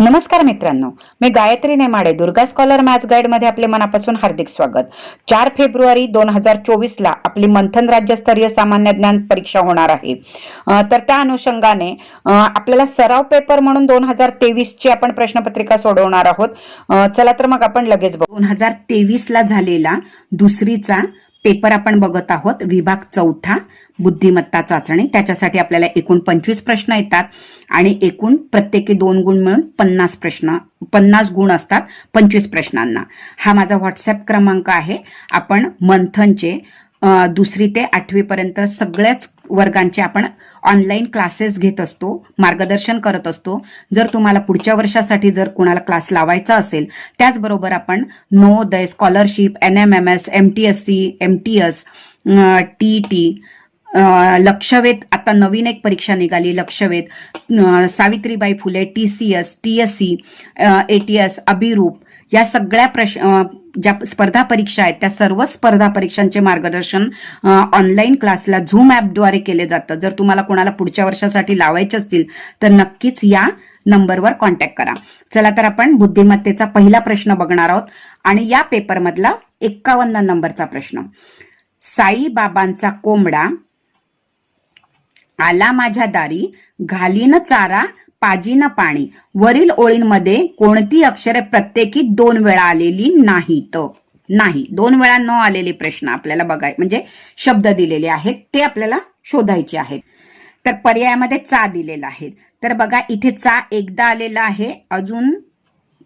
नमस्कार मित्रांनो मी गायत्री नेमाडे दुर्गा स्कॉलर मॅथ्स गाईडमध्ये आपले मनापासून हार्दिक स्वागत. चार फेब्रुवारी दोन हजार चोवीसला आपली मंथन राज्यस्तरीय सामान्य ज्ञान परीक्षा होणार आहे. तर त्या अनुषंगाने आपल्याला सराव पेपर म्हणून दोन हजार तेवीसची आपण प्रश्नपत्रिका सोडवणार आहोत. चला तर मग आपण लगेच बघू. दोन हजार तेवीसला झालेला दुसरीचा पेपर आपण बघत आहोत विभाग चौथा बुद्धिमत्ता चाचणी. त्याच्यासाठी आपल्याला एकूण पंचवीस प्रश्न येतात आणि एकूण प्रत्येकी दोन गुण मिळून पन्नास प्रश्न पन्नास गुण असतात पंचवीस प्रश्नांना. हा माझा व्हॉट्सअप क्रमांक आहे. आपण मंथनचे दुसरी ते आठवीपर्यंत सगळ्याच वर्गांचे आपण ऑनलाईन क्लासेस घेत असतो मार्गदर्शन करत असतो. जर तुम्हाला पुढच्या वर्षासाठी जर कुणाला क्लास लावायचा असेल त्याचबरोबर आपण Navodaya scholarship N M M S M T S C M T S T T Lakshavedh आता नवीन एक परीक्षा निघाली Lakshavedh Savitribai Phule T C S T S C A T S Abhiroop या सगळ्या प्रश ज्या स्पर्धा परीक्षा आहेत त्या सर्व स्पर्धा परीक्षांचे मार्गदर्शन ऑनलाईन क्लासला झूम ॲपद्वारे केले जातं जर तुम्हाला कोणाला पुढच्या वर्षासाठी लावायचे असतील तर नक्कीच या नंबरवर कॉन्टॅक्ट करा. चला तर आपण बुद्धिमत्तेचा पहिला प्रश्न बघणार आहोत आणि या पेपरमधला एक्कावन्न नंबरचा प्रश्न. साईबाबांचा कोंबडा आला माझ्या दारी घालीन चारा पाजीन पाणी. वरील ओळींमध्ये कोणती अक्षरे प्रत्येकी दोन वेळा आलेली नाहीत? नाही. दोन वेळा न आलेले प्रश्न आपल्याला बघाय म्हणजे शब्द दिलेले आहेत ते आपल्याला शोधायचे आहेत. तर पर्यायामध्ये चा दिलेला आहे. तर बघा इथे चा एकदा आलेला आहे अजून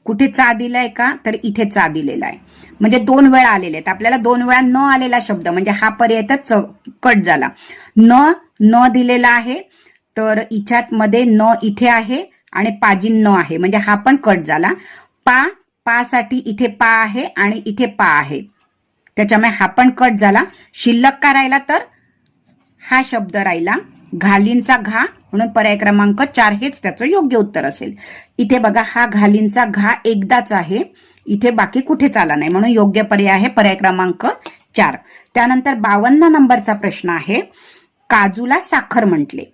कुठे चा दिलाय का? तर इथे चा दिलेला आहे. म्हणजे दोन वेळा आलेले आहेत. आपल्याला दोन वेळा न आलेला शब्द म्हणजे हा पर्याय तर च- कट झाला. न न दिलेला आहे तर इच्यात मध्ये न इथे आहे आणि पाजीन न आहे. म्हणजे हा पण कट झाला. पा पा साठी इथे पा आहे आणि इथे पा आहे. त्याच्यामुळे हा पण कट झाला. शिल्लक का राहिला तर? हा शब्द राहिला. घालींचा घा म्हणून पर्याय क्रमांक चार हेच त्याचं योग्य उत्तर असेल. इथे बघा हा घालींचा घा एकदाच आहे. इथे बाकी कुठेच आला नाही म्हणून योग्य पर्याय आहे पर्याय क्रमांक चार. त्यानंतर बावन्न नंबरचा प्रश्न आहे. काजूला साखर म्हटले.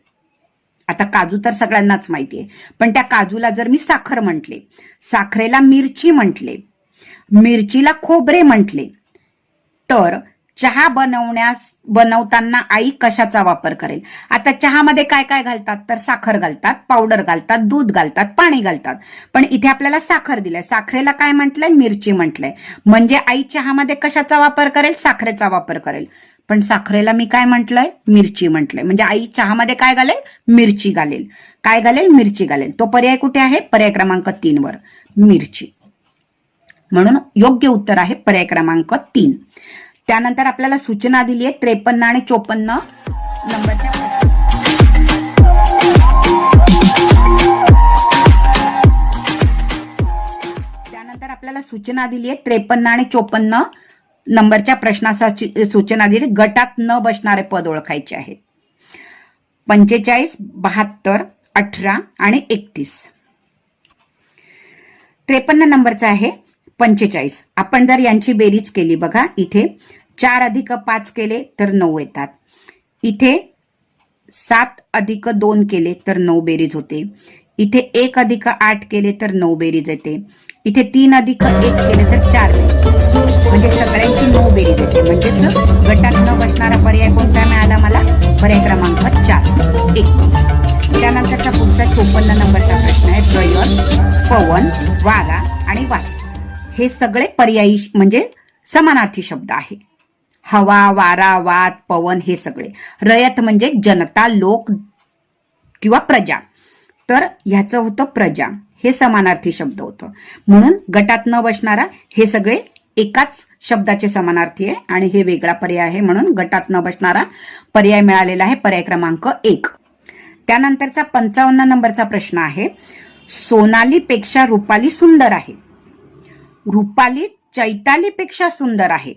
आता काजू तर सगळ्यांनाच माहिती आहे पण त्या काजूला जर मी साखर म्हटले साखरेला मिरची म्हटले मिरचीला खोबरे म्हटले तर चहा बनवण्यास बनवताना आई कशाचा वापर करेल? आता चहामध्ये काय काय घालतात? तर साखर घालतात पावडर घालतात दूध घालतात पाणी घालतात. पण इथे आपल्याला साखर दिलंय. साखरेला काय म्हटलंय? मिरची म्हटलंय. म्हणजे आई चहामध्ये कशाचा वापर करेल? साखरेचा वापर करेल. पण साखरेला मी काय म्हटलंय? मिरची म्हटलंय. म्हणजे आई चहामध्ये काय घालेल? मिरची घालेल. काय घालेल? मिरची घालेल. तो पर्याय कुठे आहे? पर्याय क्रमांक तीन वर. मिरची. म्हणून योग्य उत्तर आहे पर्याय क्रमांक तीन. त्यानंतर आपल्याला सूचना दिली आहे त्रेपन्न आणि चोपन्न. नंबरच्या त्यानंतर आपल्याला सूचना दिली आहे त्रेपन्न आणि चोपन्न. नंबरच्या प्रश्नासाठी सूचना दिली. गटात न बसणारे पद ओळखायचे आहेत. पंचेचाळीस बहात्तर अठरा आणि एकतीस. त्रेपन्न नंबरचा आहे पंचेचाळीस. आपण जर यांची बेरीज केली बघा. इथे चार अधिक पाच केले तर नऊ येतात. इथे सात अधिक दोन केले तर नऊ बेरीज होते. इथे एक अधिक आठ केले तर नऊ बेरीज येते. इथे तीन अधिक एक केले तर चार बेरीज म्हणजे सगळ्यांची नऊ बेरी येते म्हणजेच गटात न बसणारा पर्याय कोणता मिळाला मला? पर्याय क्रमांक चार. एक. त्यानंतरचा पुढचा चोपन्न नंबरचा प्रश्न आहे. रयत पवन वारा आणि वात हे सगळे पर्यायी म्हणजे समानार्थी शब्द आहे. हवा वारा वात पवन हे सगळे. रयत म्हणजे जनता लोक किंवा प्रजा. तर ह्याचं होतं प्रजा. हे समानार्थी शब्द होतं. म्हणून गटात न बसणारा हे सगळे एकाच शब्दाचे समानार्थी आहे आणि हे वेगळा पर्याय आहे म्हणून गटात न बसणारा पर्याय मिळालेला आहे पर्याय क्रमांक एक. त्यानंतरचा पंचावन्न नंबरचा प्रश्न आहे सोनालीपेक्षा रुपाली सुंदर आहे. रुपाली चैतालीपेक्षा सुंदर आहे.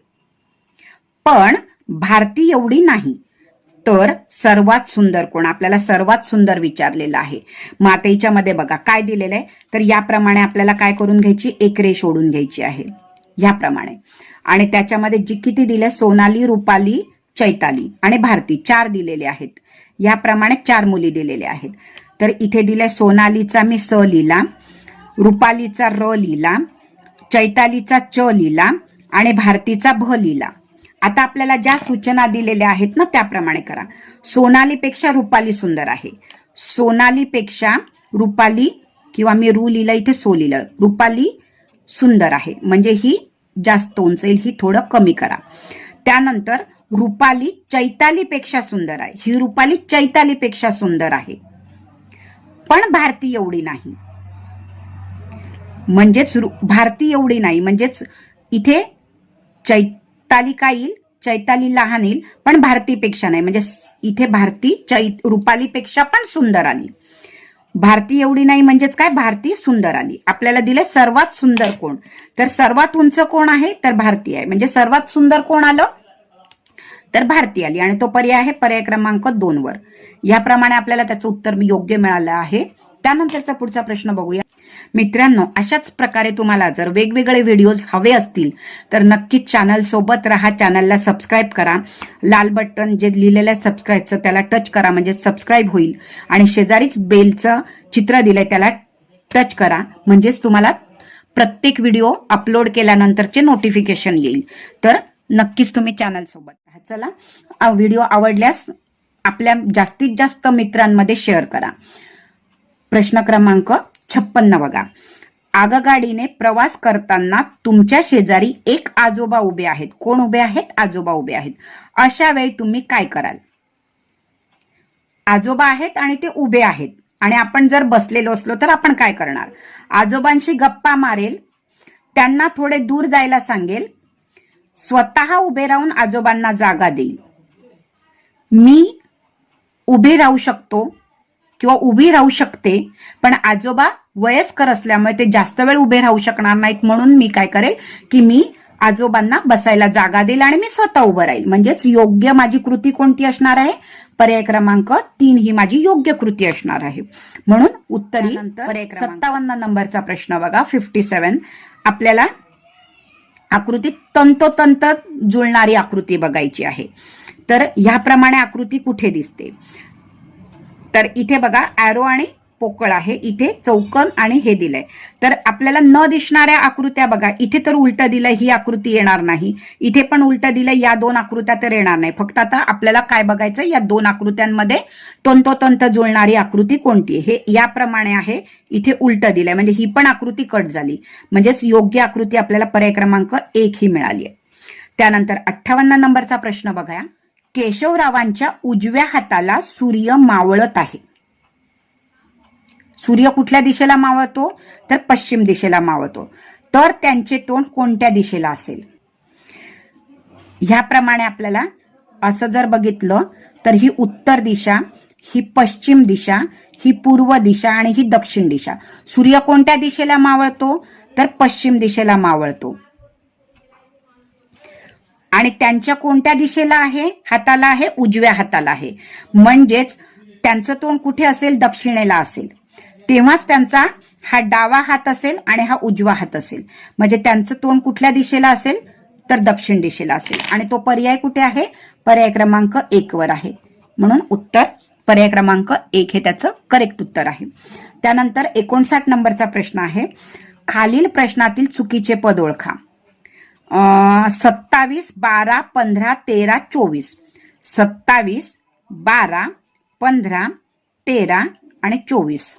पण भारती एवढी नाही तर सर्वात सुंदर कोण? आपल्याला सर्वात सुंदर विचारलेलं आहे. मातेच्या मध्ये बघा काय दिलेलं आहे? तर याप्रमाणे आपल्याला काय करून घ्यायची? एक रेष ओढून घ्यायची आहे. ह्याप्रमाणे आणि त्याच्यामध्ये जी किती दिले सोनाली रुपाली चैताली आणि भारती चार दिलेले आहेत. याप्रमाणे चार मुली दिलेल्या आहेत. तर इथे दिलंय सोनालीचा मी स लिहिला रुपालीचा र लिहिला चैतालीचा च लिहिला आणि भारतीचा भ लिहिला. आता आपल्याला ज्या सूचना दिलेल्या आहेत ना त्याप्रमाणे करा. सोनालीपेक्षा रुपाली सुंदर आहे. सोनालीपेक्षा रुपाली किंवा मी रू लिहिलं इथे सो लिहिलं. रुपाली सुंदर आहे. म्हणजे ही जास्त उंचेल ही थोडं कमी करा. त्यानंतर रुपाली चैतालीपेक्षा सुंदर आहे. ही रुपाली चैतालीपेक्षा सुंदर आहे. पण भारती एवढी नाही. म्हणजेच भारती एवढी नाही. म्हणजेच इथे चैताली येईल चैताली लहान येईल पण भारतीपेक्षा नाही. म्हणजे इथे भारती चै रुपालीपेक्षा पण सुंदर आली. भारती एवढी नाही म्हणजेच काय? भारती सुंदर आली. आपल्याला दिले सर्वात सुंदर कोण? तर सर्वात उंच कोण आहे? तर भारती आहे. म्हणजे सर्वात सुंदर कोण आलं? तर भारती आली. आणि तो पर्याय आहे पर्याय क्रमांक दोन वर. याप्रमाणे आपल्याला त्याचं उत्तर योग्य मिळालं आहे. त्यानंतरचा पुढचा प्रश्न बघूया. मित्रांनो अशाच प्रकारे तुम्हाला जर वेगवेगळे व्हिडिओज हवे असतील तर नक्कीच चॅनल सोबत राहा. चॅनलला सबस्क्राईब करा. लाल बटन जे लिहिलेलं आहे सबस्क्राईबचं त्याला टच करा म्हणजे सबस्क्राईब होईल. आणि शेजारीच बेलचं चित्र दिलंय त्याला टच करा. म्हणजेच तुम्हाला प्रत्येक व्हिडिओ अपलोड केल्यानंतरचे नोटिफिकेशन येईल. तर नक्कीच तुम्ही चॅनल सोबत राहा. चला व्हिडिओ आवडल्यास आपल्या जास्तीत जास्त मित्रांमध्ये शेअर करा. प्रश्न क्रमांक छप्पन्न बघा. आगगाडीने प्रवास करताना तुमच्या शेजारी एक आजोबा उभे आहेत. कोण उभे आहेत? आजोबा उभे आहेत. अशा वेळी तुम्ही काय कराल? आजोबा आहेत आणि ते उभे आहेत. आणि आपण जर बसलेलो असलो तर आपण काय करणार? आजोबांशी गप्पा मारेल. त्यांना थोडे दूर जायला सांगेल. स्वतः उभे राहून आजोबांना जागा देईल. मी उभे राहू शकतो. किंवा उभी राहू शकते पण आजोबा वयस्कर असल्यामुळे ते जास्त वेळ उभे राहू शकणार नाहीत म्हणून मी काय करेल की मी आजोबांना बसायला जागा देईल आणि मी स्वतः उभं राहील. म्हणजेच योग्य माझी कृती कोणती असणार आहे? पर्याय क्रमांक तीन ही माझी योग्य कृती असणार आहे. म्हणून उत्तरी सत्तावन्न नंबरचा प्रश्न बघा. फिफ्टी सेवन आपल्याला आकृती तंतोतंत जुळणारी आकृती बघायची आहे. तर ह्याप्रमाणे आकृती कुठे दिसते? तर इथे बघा ॲरो आणि पोकळ आहे. इथे चौकन आणि हे दिलंय. तर आपल्याला न दिसणाऱ्या आकृत्या बघा. इथे तर उलट दिलंय ही आकृती येणार नाही. इथे पण उलट दिलंय या दोन आकृत्या तर येणार नाही. फक्त आता आपल्याला काय बघायचं या दोन आकृत्यांमध्ये तंतोतंत जुळणारी आकृती कोणती आहे? हे याप्रमाणे आहे. इथे उलट दिलंय म्हणजे ही पण आकृती कट झाली. म्हणजेच योग्य आकृती आपल्याला पर्याय क्रमांक एक ही मिळाली आहे. त्यानंतर अठ्ठावन्न नंबरचा प्रश्न बघा केशवरावांच्या उजव्या हाताला सूर्य मावळत आहे. सूर्य कुठल्या दिशेला मावळतो? तर पश्चिम दिशेला मावळतो. तर त्यांचे तोंड कोणत्या दिशेला असेल? ह्याप्रमाणे आपल्याला असं जर बघितलं तर ही उत्तर दिशा ही पश्चिम दिशा ही पूर्व दिशा आणि ही दक्षिण दिशा. सूर्य कोणत्या दिशेला मावळतो? तर पश्चिम दिशेला मावळतो. आणि त्यांच्या कोणत्या दिशेला आहे? हाताला आहे उजव्या हाताला आहे. म्हणजेच त्यांचं तोंड कुठे असेल? दक्षिणेला असेल. तेव्हाच त्यांचा हा डावा हात असेल आणि हा उजवा हात असेल. म्हणजे त्यांचं तोंड कुठल्या दिशेला असेल? तर दक्षिण दिशेला असेल. आणि तो पर्याय कुठे आहे? पर्याय क्रमांक एक वर आहे. म्हणून उत्तर पर्याय क्रमांक एक हे त्याचं करेक्ट उत्तर आहे. त्यानंतर एकोणसाठ नंबरचा प्रश्न आहे. खालील प्रश्नातील चुकीचे पद ओळखा. सत्तावीस बारा पंधरा तेरा चोवीस. सत्तावीस बारा पंधरा तेरा आणि चोवीस.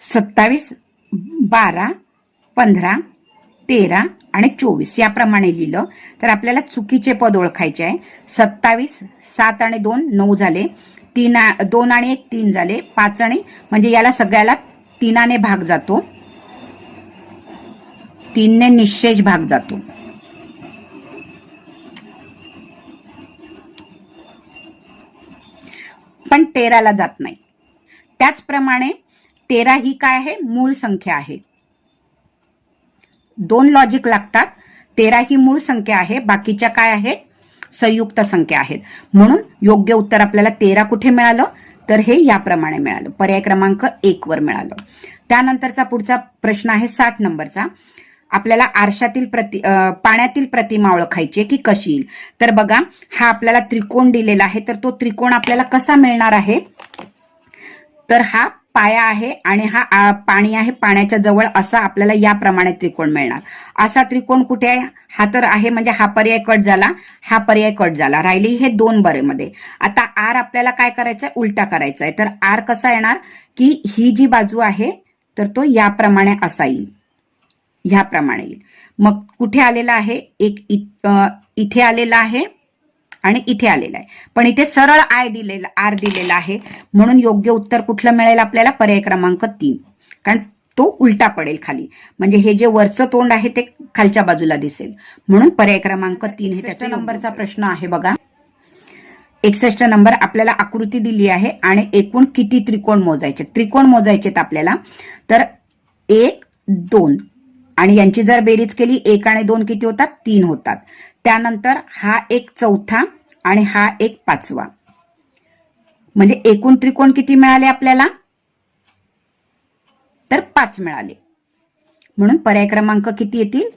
सत्तावीस बारा पंधरा तेरा आणि चोवीस याप्रमाणे लिहिलं. तर आपल्याला चुकीचे पद ओळखायचे आहे. सत्तावीस सात आणि दोन नऊ झाले. तीन दोन आणि एक तीन झाले. पाच आणि म्हणजे याला सगळ्याला तीनाने भाग जातो. तीनने निशेष भाग जातो. पण तेराला जात नाही. त्याचप्रमाणे तेरा ही काय आहे? मूळ संख्या आहे. दोन लॉजिक लागतात. तेरा ही मूळ संख्या आहे. बाकीच्या काय आहेत? संयुक्त संख्या आहेत. म्हणून योग्य उत्तर आपल्याला तेरा कुठे मिळालं? तर हे याप्रमाणे मिळालं. पर्याय क्रमांक एक वर मिळालं. त्यानंतरचा पुढचा प्रश्न आहे साठ नंबरचा. आपल्याला आरशातील प्रति पाण्यातील प्रतिमा ओळखायची आहे की कशी येईल. तर बघा हा आपल्याला त्रिकोण दिलेला आहे. तर तो त्रिकोण आपल्याला कसा मिळणार आहे? तर हा पाया आहे आणि हा पाणी आहे. पाण्याच्या जवळ असा आपल्याला याप्रमाणे त्रिकोण मिळणार. असा त्रिकोण कुठे आहे? हा तर आहे म्हणजे हा पर्याय कट झाला. हा पर्याय कट झाला. राहिली हे दोन बरेमध्ये. आता आर आपल्याला काय करायचं आहे उलटा करायचा आहे तर आर कसा येणार? की ही जी बाजू आहे तर तो याप्रमाणे असा येईल. ह्याप्रमाणे येईल. मग कुठे आलेला आहे? एक इथे आलेला आहे आणि इथे आलेला आहे. पण इथे सरळ आय दिलेला आर दिलेला आहे. म्हणून योग्य उत्तर कुठलं मिळेल आपल्याला? पर्याय क्रमांक तीन. कारण तो उलटा पडेल खाली. म्हणजे हे जे वरचं तोंड आहे ते खालच्या बाजूला दिसेल. म्हणून पर्याय क्रमांक तीन हे त्याच्या नंबरचा प्रश्न आहे बघा. एकसष्ट नंबर आपल्याला आकृती दिली आहे आणि एकूण किती त्रिकोण मोजायचे? त्रिकोण मोजायचेत आपल्याला. तर एक दोन आणि यांची जर बेरीज केली एक आणि दोन किती होतात? तीन होतात. त्यानंतर हा एक चौथा आणि हा एक पाचवा. म्हणजे एकूण त्रिकोण किती मिळाले आपल्याला? तर पाच मिळाले. म्हणून पर्याय क्रमांक किती येतील?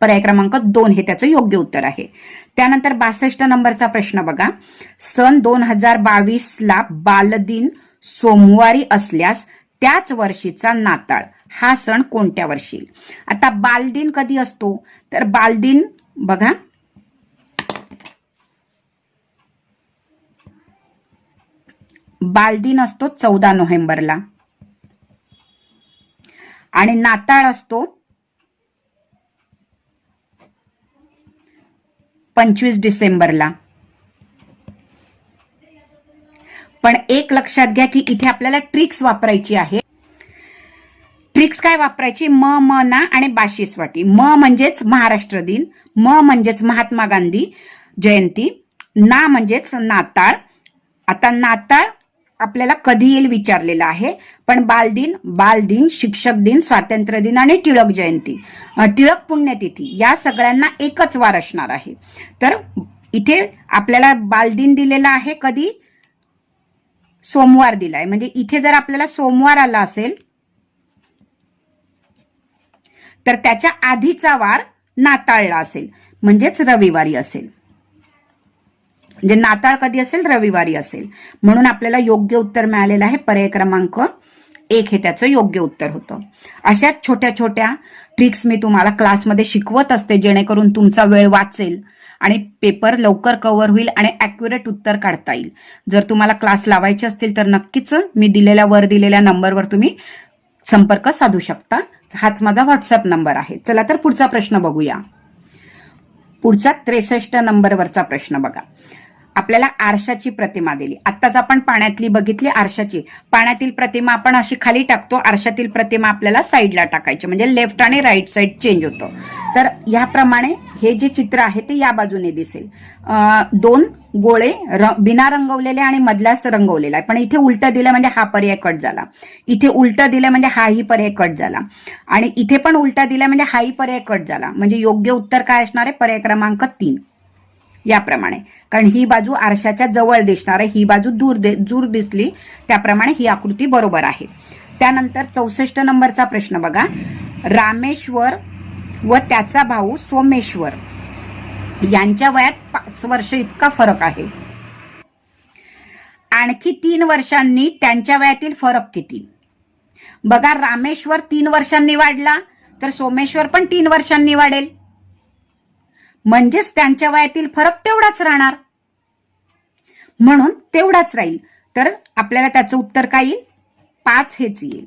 पर्याय क्रमांक दोन हे त्याचं योग्य उत्तर आहे. त्यानंतर बासष्ट नंबरचा प्रश्न बघा. सन दोन हजार बावीस ला बालदिन सोमवारी असल्यास त्याच वर्षीचा नाताळ. हा सण कोणत्या वर्षी? आता बालदिन कधी असतो? तर बालदिन बघा. बालदिन असतो चौदा नोव्हेंबरला. आणि नाताळ असतो पंचवीस डिसेंबरला. पण एक लक्षात घ्या की इथे आपल्याला ट्रिक्स वापरायची आहे. ट्रिक्स काय वापरायची? म म ना आणि बाशीसवाटी म म्हणजेच महाराष्ट्र दिन म म्हणजेच महात्मा गांधी जयंती ना म्हणजेच नाताळ. आता नाताळ आपल्याला कधी येईल विचारलेलं आहे पण बालदिन बालदिन शिक्षक दिन स्वातंत्र्य दिन आणि टिळक जयंती टिळक पुण्यतिथी या सगळ्यांना एकच वार असणार आहे. तर इथे आपल्याला बालदिन दिलेला आहे कधी? सोमवार दिलाय. म्हणजे इथे जर आपल्याला सोमवार आला असेल तर त्याच्या आधीचा वार नाताळला असेल. म्हणजेच रविवारी असेल. म्हणजे नाताळ कधी असेल? रविवारी असेल. म्हणून आपल्याला योग्य उत्तर मिळालेलं आहे. पर्याय क्रमांक एक हे त्याचं योग्य उत्तर होतं. अशा छोट्या छोट्या ट्रिक्स मी तुम्हाला क्लासमध्ये शिकवत असते जेणेकरून तुमचा वेळ वाचेल आणि पेपर लवकर कव्हर होईल आणि ॲक्युरेट उत्तर काढता येईल. जर तुम्हाला क्लास लावायचे असतील तर नक्कीच मी दिलेल्या वर दिलेल्या नंबरवर तुम्ही संपर्क साधू शकता. हाच माझा व्हॉट्सअप नंबर आहे. चला तर पुढचा प्रश्न बघूया. पुढचा त्रेसष्ट नंबरवरचा प्रश्न बघा. आपल्याला आरशाची प्रतिमा दिली. आत्ताच आपण पाण्यातली बघितली आरशाची. पाण्यातील प्रतिमा आपण अशी खाली टाकतो आरशातील प्रतिमा आपल्याला साईडला टाकायची. म्हणजे लेफ्ट आणि राईट साईड चेंज होतं. तर ह्याप्रमाणे हे जे चित्र आहे ते या बाजूने दिसेल. दोन गोळे र बिना रंगवलेले आणि मधल्यास रंगवलेला आहे. पण इथे उलट दिलं म्हणजे हा पर्याय कट झाला. इथे उलट दिलं म्हणजे हाही पर्याय कट झाला. आणि इथे पण उलटा दिला म्हणजे हाही पर्याय कट झाला. म्हणजे योग्य उत्तर काय असणार आहे? पर्याय क्रमांक तीन. याप्रमाणे. कारण ही बाजू आरशाच्या जवळ दिसणार आहे ही बाजू दूर दे- दूर दिसली त्याप्रमाणे ही आकृती बरोबर आहे. त्यानंतर चौसष्ट नंबरचा प्रश्न बघा. रामेश्वर व त्याचा भाऊ सोमेश्वर यांच्या वयात पाच वर्ष इतका फरक आहे. आणखी तीन वर्षांनी त्यांच्या वयातील फरक किती? बघा रामेश्वर तीन वर्षांनी वाढला तर सोमेश्वर पण तीन वर्षांनी वाढेल. म्हणजेच त्यांच्या वयातील फरक तेवढाच राहणार. म्हणून तेवढाच राहील. तर आपल्याला त्याचं उत्तर काय येईल? पाच हेच येईल.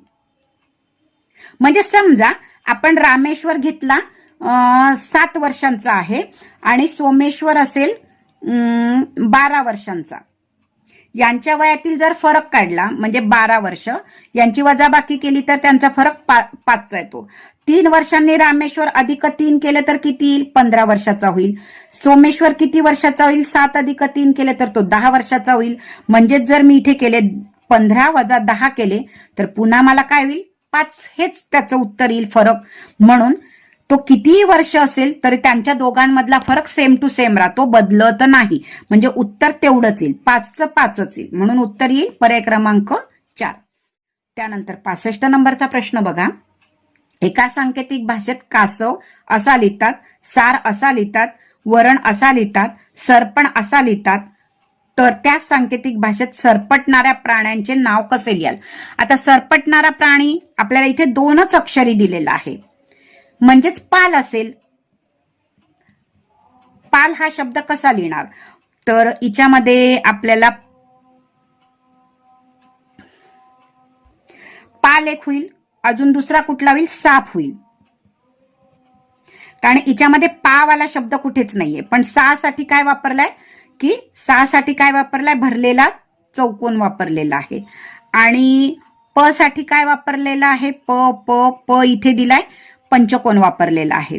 म्हणजे समजा आपण रामेश्वर घेतला सात वर्षांचा आहे आणि सोमेश्वर असेल बारा वर्षांचा. यांच्या वयातील जर फरक काढला म्हणजे बारा वर्ष यांची वजाबाकी केली तर त्यांचा फरक पा पाचचा येतो. तीन वर्षांनी रामेश्वर अधिक तीन केले तर किती येईल? पंधरा वर्षाचा होईल. सोमेश्वर किती वर्षाचा होईल? सात अधिक तीन केले तर तो दहा वर्षाचा होईल. म्हणजेच जर मी इथे केले पंधरा वजा दहा केले तर पुन्हा मला काय होईल? पाच. हेच त्याचं उत्तर येईल फरक. म्हणून तो कितीही वर्ष असेल तरी त्यांच्या दोघांमधला फरक सेम टू सेम राहतो. बदलत नाही. म्हणजे उत्तर तेवढंच येईल. पाचचं पाचच येईल. म्हणून उत्तर येईल पर्याय क्रमांक चार. त्यानंतर पासष्ट नंबरचा प्रश्न बघा. एका सांकेतिक भाषेत कासव असा लिहितात सार असा लिहितात वरण असा लिहितात सरपण असा लिहितात. तर त्या सांकेतिक भाषेत सरपटणाऱ्या प्राण्यांचे नाव कसे लिहाल? आता सरपटणारा प्राणी आपल्याला इथे दोनच अक्षरी दिलेला आहे. म्हणजेच पाल असेल. पाल हा शब्द कसा लिहिणार? तर हिच्यामध्ये आपल्याला पाल एक होईल. अजून दुसरा कुठला होईल? साप होईल. कारण हिच्यामध्ये पावाला शब्द कुठेच नाहीये. पण सा साठी काय वापरलाय? की सा साठी काय वापरलाय? भरलेला चौकोन वापरलेला आहे. आणि प साठी काय वापरलेला आहे? प प प इथे दिलाय. पंचकोन वापरलेला आहे.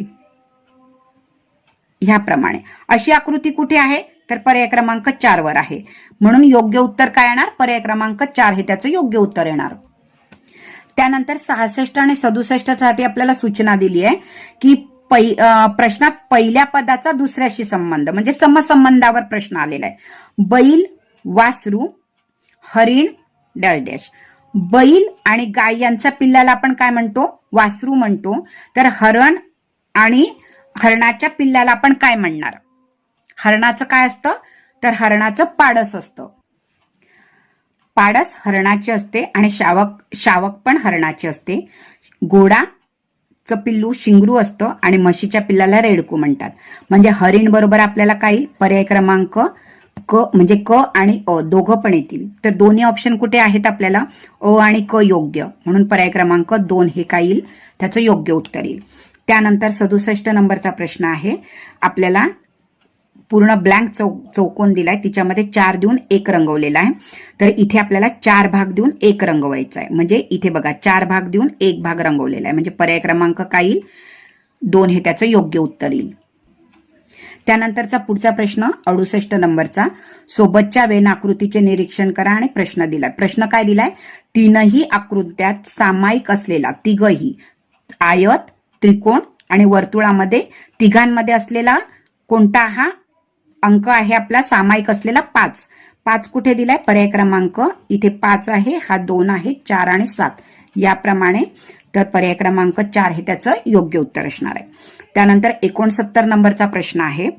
ह्याप्रमाणे. अशी आकृती कुठे आहे? तर पर्याय क्रमांक चार वर आहे. म्हणून योग्य उत्तर काय येणार? पर्याय क्रमांक चार हे त्याचं योग्य उत्तर येणार. त्यानंतर सहासष्ट आणि सदुसष्टसाठी आपल्याला सूचना दिली आहे की पै प्रश्नात पहिल्या पदाचा दुसऱ्याशी संबंध म्हणजे समसंबंधावर प्रश्न आलेला आहे. बैल वासरू हरिण डळडॅश बैल आणि गाय यांचा पिल्लाला आपण काय म्हणतो? वासरू म्हणतो. तर हरण आणि हरणाच्या पिल्लाला आपण काय म्हणणार? हरणाचं काय असतं? तर हरणाचं पाडस असतं. पाडस हरणाचे असते आणि शावक शावक पण हरणाचे असते. घोडाचं पिल्लू शिंगरू असतं आणि म्हशीच्या पिल्लाला रेडकू म्हणतात. म्हणजे हरिण बरोबर आपल्याला काही पर्याय क्रमांक क म्हणजे क आणि अ दोघं पण येतील. तर दोन्ही ऑप्शन कुठे आहेत आपल्याला? अ आणि क योग्य. म्हणून पर्याय क्रमांक दोन हे काय येईल? त्याचं योग्य उत्तर येईल. त्यानंतर सदुसष्ट नंबरचा प्रश्न आहे. आपल्याला पूर्ण ब्लँक चौ चौकोन दिलाय. तिच्यामध्ये चार देऊन एक रंगवलेला आहे. तर इथे आपल्याला चार भाग देऊन एक रंगवायचा आहे. म्हणजे इथे बघा चार भाग देऊन एक भाग रंगवलेला आहे. म्हणजे पर्याय क्रमांक काय येईल? दोन हे त्याचं योग्य उत्तर येईल. त्यानंतरचा पुढचा प्रश्न अडुसष्ट नंबरचा. सोबतच्या वेन आकृतीचे निरीक्षण करा आणि प्रश्न दिलाय. प्रश्न काय दिलाय? तीनही आकृत्यात सामायिक असलेला तिघही आयत त्रिकोण आणि वर्तुळामध्ये तिघांमध्ये असलेला कोणता हा? अंक आहे आपला सामायिक असलेला पाच. पाच कुठे दिलाय? पर्याय क्रमांक. इथे पाच आहे हा दोन आहे चार आणि सात. याप्रमाणे तर पर्याय क्रमांक चार हे त्याचं योग्य उत्तर असणार आहे. त्यानंतर एकोणसत्तर नंबरचा प्रश्न आहे.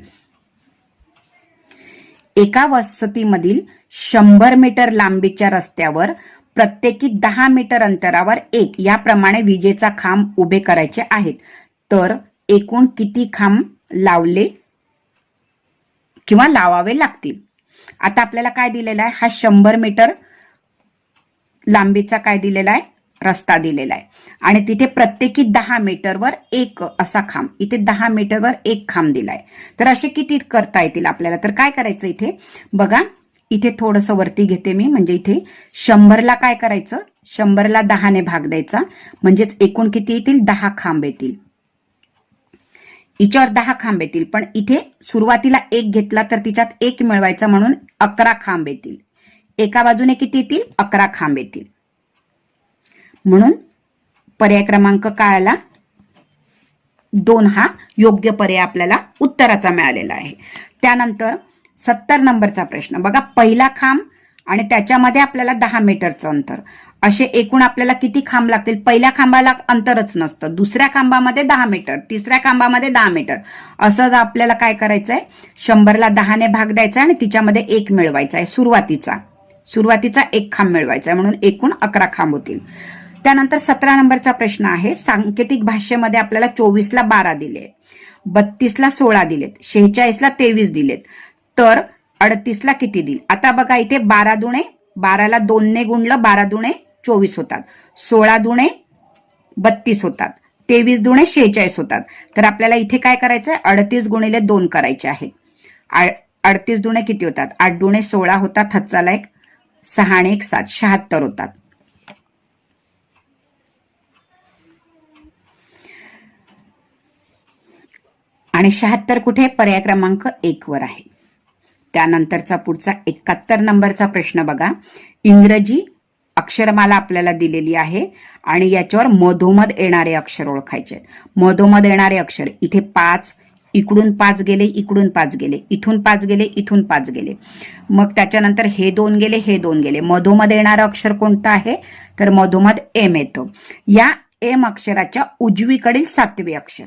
एका वसतीमधील शंभर मीटर लांबीच्या रस्त्यावर प्रत्येकी दहा मीटर अंतरावर एक याप्रमाणे विजेचा खांब उभे करायचे आहेत. तर एकूण किती खांब लावले? किंवा लावावे लागतील. आता आपल्याला काय दिलेला आहे? हा शंभर मीटर लांबीचा काय दिलेला आहे? रस्ता दिलेला आहे. आणि तिथे प्रत्येकी दहा मीटरवर एक असा खांब इथे दहा मीटरवर एक खांब दिलाय. तर असे किती करता येतील आपल्याला? तर काय करायचं इथे? बघा इथे थोडस वरती घेते मी. म्हणजे इथे शंभरला काय करायचं? शंभरला दहाने भाग द्यायचा. म्हणजेच एकूण किती येतील? दहा खांब येतील. हिच्यावर दहा खांब येतील. पण इथे सुरुवातीला एक घेतला तर तिच्यात एक मिळवायचा म्हणून अकरा खांब येतील. एका बाजूने किती येतील? अकरा खांब येतील. म्हणून पर्याय क्रमांक काय आला दोन हा योग्य पर्याय आपल्याला उत्तराचा मिळालेला आहे. त्यानंतर सत्तर नंबरचा प्रश्न. बघा पहिला खांब आणि त्याच्यामध्ये आपल्याला दहा मीटरचं अंतर. असे एकूण आपल्याला किती खांब लागतील? पहिल्या खांबाला अंतरच नसतं. दुसऱ्या खांबामध्ये दहा मीटर तिसऱ्या खांबामध्ये दहा मीटर. असं आपल्याला काय करायचंय? शंभरला दहाने भाग द्यायचा आणि तिच्यामध्ये एक मिळवायचा आहे सुरुवातीचा. सुरुवातीचा एक खांब मिळवायचा आहे म्हणून एकूण अकरा खांब होतील. त्यानंतर सतरा नंबरचा प्रश्न आहे. सांकेतिक भाषेमध्ये आपल्याला चोवीसला बारा दिले बत्तीसला सोळा दिलेत. शेहेचाळीसला तेवीस दिलेत. तर अडतीसला किती दिल? आता बघा इथे बारा दुणे बाराला दोनने गुणलं बारा दुणे चोवीस होतात. सोळा दुणे बत्तीस होतात. तेवीस दुणे शेहेचाळीस होतात. तर आपल्याला इथे काय करायचंय? अडतीस गुणिले दोन करायचे आहे. अडतीस दुणे किती होतात? आठ दुणे सोळा होतात. हच्चाला एक सहा आणि एक सात शहात्तर होतात. आणि शहात्तर कुठे? पर्याय क्रमांक एक वर आहे. त्यानंतरचा पुढचा एकाहत्तर नंबरचा प्रश्न बघा. इंग्रजी अक्षरमाला आपल्याला दिलेली आहे आणि याच्यावर मधोमध येणारे अक्षर ओळखायचे मधोमध येणारे अक्षर इथे पाच इकडून पाच गेले इकडून पाच गेले इथून पाच गेले इथून पाच गेले. मग त्याच्यानंतर हे दोन गेले हे दोन गेले. मधोमध येणारं अक्षर कोणतं आहे? तर मधोमध एम येतं. या एम अक्षराच्या उजवीकडील सातवे अक्षर.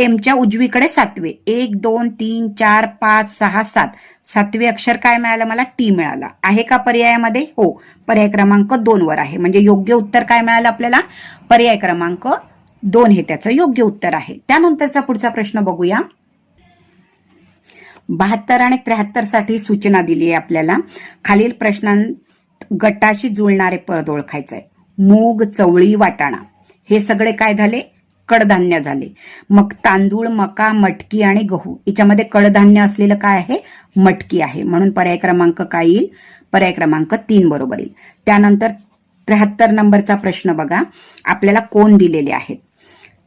एमच्या उजवीकडे सातवे. एक दोन तीन चार पाच सहा सात. सातवे अक्षर काय मिळालं मला? टी मिळालं. आहे का पर्यायामध्ये? हो. पर्याय क्रमांक दोन वर आहे. म्हणजे योग्य उत्तर काय मिळालं आपल्याला? पर्याय क्रमांक दोन हे त्याचं योग्य उत्तर आहे. त्यानंतरचा पुढचा प्रश्न बघूया. बहात्तर आणि त्र्याहत्तरसाठी सूचना दिली आहे आपल्याला. खालील प्रश्नांत गटाशी जुळणारे पद ओळखायचं आहे मूग चवळी वाटाणा. हे सगळे काय झाले? कडधान्य झाले. मग तांदूळ मका मटकी आणि गहू याच्यामध्ये कडधान्य असलेलं काय आहे? मटकी आहे. म्हणून पर्याय क्रमांक काय येईल? पर्याय क्रमांक तीन बरोबर येईल. त्यानंतर त्र्याहत्तर नंबरचा प्रश्न बघा. आपल्याला कोण दिलेले आहेत?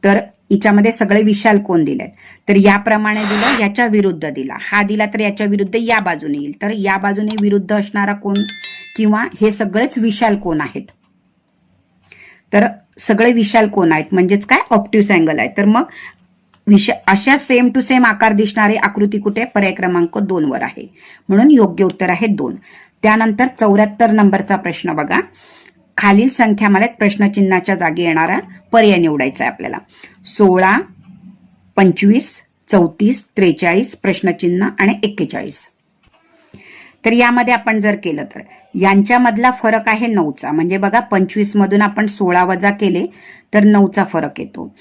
तर हिच्यामध्ये सगळे विशाल कोण दिलेत? तर याप्रमाणे दिलं याच्या विरुद्ध दिला. हा दिला तर याच्या विरुद्ध या बाजूने येईल. तर या बाजूने विरुद्ध असणारा कोण? किंवा हे सगळेच विशाल कोण आहेत? तर सगळे विशाल कोण आहेत? म्हणजेच काय? ऑप्टिव्ह अँगल आहे. तर मग विश अशा सेम टू सेम आकार दिसणारी आकृती कुठे? पर्याय क्रमांक दोन वर आहे. म्हणून योग्य उत्तर आहे दोन. त्यानंतर चौऱ्याहत्तर नंबरचा प्रश्न बघा. खालील संख्या मला प्रश्नचिन्हाच्या जागी येणारा पर्याय निवडायचा आहे आपल्याला. सोळा पंचवीस चौतीस त्रेचाळीस प्रश्नचिन्ह आणि एक्केचाळीस. तर यामध्ये आपण जर केलं तर यांच्यामधला फरक आहे नऊचा. म्हणजे बघा पंचवीस मधून आपण सोळा वजा केले तर नऊचा फरक येतो.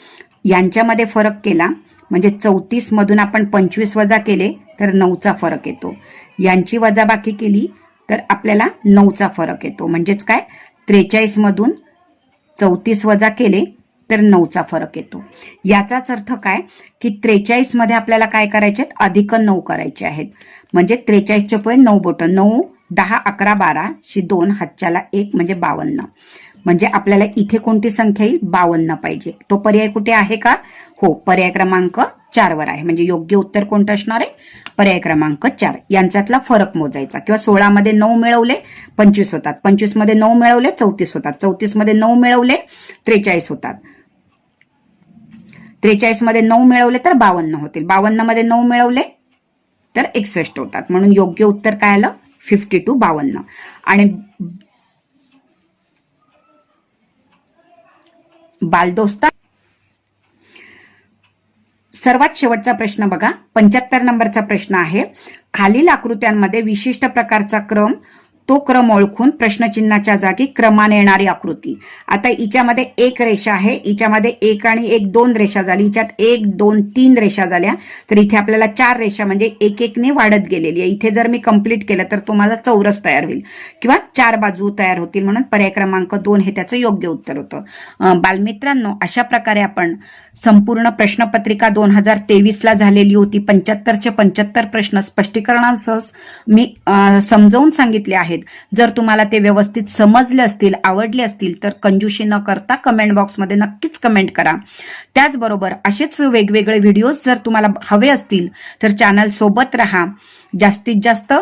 यांच्यामध्ये फरक केला म्हणजे चौतीस मधून आपण पंचवीस वजा केले तर नऊचा फरक येतो. यांची वजाबाकी केली तर आपल्याला नऊचा फरक येतो. म्हणजेच काय? त्रेचाळीस मधून चौतीस वजा केले तर नऊचा फरक येतो. याचाच अर्थ काय? की त्रेचाळीसमध्ये आपल्याला काय करायचे आहेत? अधिक नऊ करायचे आहेत. म्हणजे त्रेचाळीसचे पुढे नऊ बोट. नऊ दहा अकरा बारा शी दोन हातच्याला एक म्हणजे बावन्न. म्हणजे आपल्याला इथे कोणती संख्या येईल? बावन्न पाहिजे. तो पर्याय कुठे आहे का? हो पर्याय क्रमांक चार वर आहे. म्हणजे योग्य उत्तर कोणतं असणार आहे? पर्याय क्रमांक चार. यांच्यातला फरक मोजायचा. किंवा सोळा मध्ये नऊ मिळवले पंचवीस होतात. पंचवीसमध्ये नऊ मिळवले चौतीस होतात. चौतीसमध्ये नऊ मिळवले त्रेचाळीस होतात. त्रेचाळीसमध्ये नऊ मिळवले तर बावन्न होतील. बावन्नमध्ये नऊ मिळवले तर एकसष्ट होतात. म्हणून योग्य उत्तर काय आलं? फिफ्टी टू बावन्न. आणि बालदोस्ता सर्वात शेवटचा प्रश्न बघा. पंच्याहत्तर नंबरचा प्रश्न आहे. खालील आकृत्यांमध्ये विशिष्ट प्रकारचा क्रम तो क्रम ओळखून प्रश्नचिन्हाच्या जागी क्रमाने येणारी आकृती. आता हिच्यामध्ये एक रेषा आहे. हिच्यामध्ये एक आणि एक दोन रेषा झाली. हिच्यात एक दोन तीन रेषा झाल्या. तर इथे आपल्याला चार रेषा म्हणजे एक एकने वाढत गेलेली आहे. इथे जर मी कंप्लीट केलं तर तुम्हाला चौरस तयार होईल किंवा चार बाजू तयार होतील म्हणून पर्याय क्रमांक दोन हे त्याचं योग्य उत्तर होतं. बालमित्रांनो अशा प्रकारे आपण संपूर्ण प्रश्नपत्रिका दोन हजार तेवीसला झालेली होती. पंच्याहत्तरचे पंच्याहत्तर प्रश्न स्पष्टीकरणासह मी समजावून सांगितले आहेत. जर तुम्हाला ते व्यवस्थित समजले असतील आवडले असतील तर कंजूशी न करता कमेंट बॉक्समध्ये नक्कीच कमेंट करा. त्याचबरोबर असेच वेगवेगळे व्हिडिओज जर तुम्हाला हवे असतील तर चॅनल सोबत राहा. जास्तीत जास्त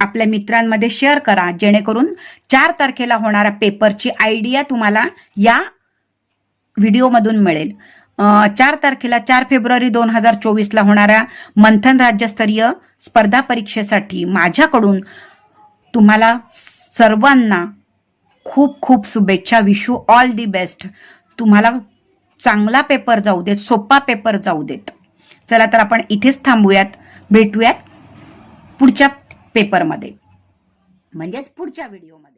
आपल्या मित्रांमध्ये शेअर करा. जेणेकरून चार तारखेला होणाऱ्या पेपरची आयडिया तुम्हाला या व्हिडिओमधून मिळेल. चार तारखेला चार फेब्रुवारी दोन हजार चोवीसला होणाऱ्या मंथन राज्यस्तरीय स्पर्धा परीक्षेसाठी माझ्याकडून तुम्हाला सर्वांना खूप खूप शुभेच्छा. विशू ऑल दी बेस्ट तुम्हाला चांगला पेपर जाऊ देत सोपा पेपर जाऊ देत. चला तर आपण इथेच थांबूयात भेटूयात पुढच्या पेपरमध्ये म्हणजेच पुढच्या व्हिडिओमध्ये